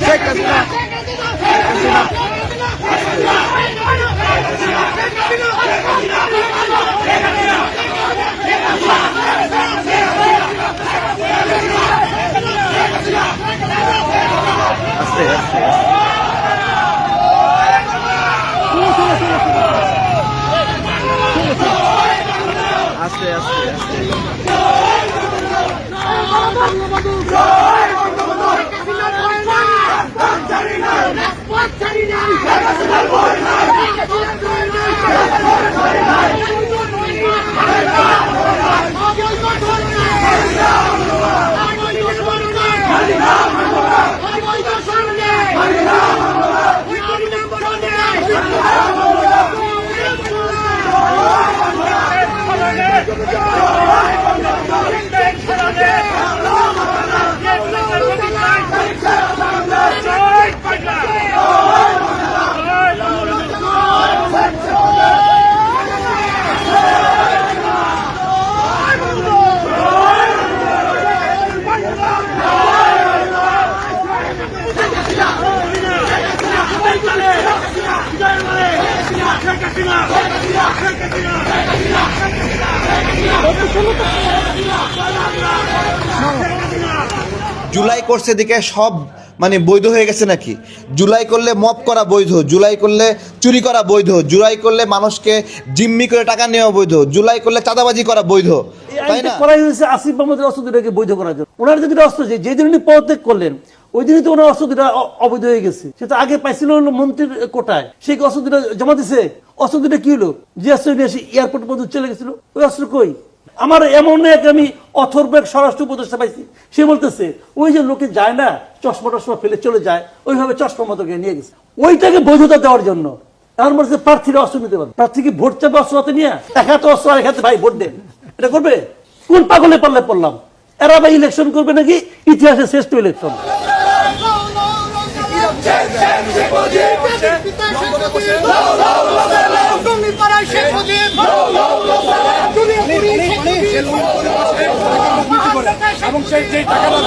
শেখ হাসিনা শেখ আস্তে আস্তে জুলাই করছে দিকে সব মানে বৈধ হয়ে গেছে নাকি? জুলাই করলে মপ করা বৈধ জুলাই করলে চুরি করা বৈধ জুলাই করলে মানুষকে জিম্মি করে টাকা নেওয়া বৈধ জুলাই করলে চাঁদাবাজি করা বৈধ তাই না? করাই হয়েছে আসিফ মাহমুদের অস্ত্র দুটাকে বৈধ করার জন্য। ওনার যদি অস্ত্র যে যেদিন উনি পদত্যাগ করলেন ওই দিনই তো ওনার অস্ত্র অবৈধ হয়ে গেছে। সেটা আগে পাইছিল মন্ত্রীর কোটায়। সেই অস্ত্র জমা দিছে? অস্ত্র কি হলো? যে অস্ত্র নিয়ে এয়ারপোর্ট পর্যন্ত চলে গেছিল। ওই অস্ত্র কই? আমার এমন এক আমি অথর্ব এক স্বরাষ্ট্র উপদেষ্টা পাইছি। সে বলতেছে, ওই যে লোকে যায় না, চশমা টশমা ফেলে চলে যায়, ওইভাবে চশমা মতো করে নিয়ে গেছে। ওইটাকে বৈধতা দেওয়ার জন্য। তার মধ্যে প্রার্থীরা অস্ত্র নিতে পারবে। প্রার্থীকে ভোট চাপে অস্ত্র হাতে নিয়ে? এক হাতে অস্ত্র আর এক হাতে ভাই ভোট দেন। এটা করবে? কোন পাগলে পারলে পড়লাম? এরা ভাই ইলেকশন করবে নাকি? ইতিহাসের শ্রেষ্ঠ ইলেকশন এবং সেই যে টাকাটা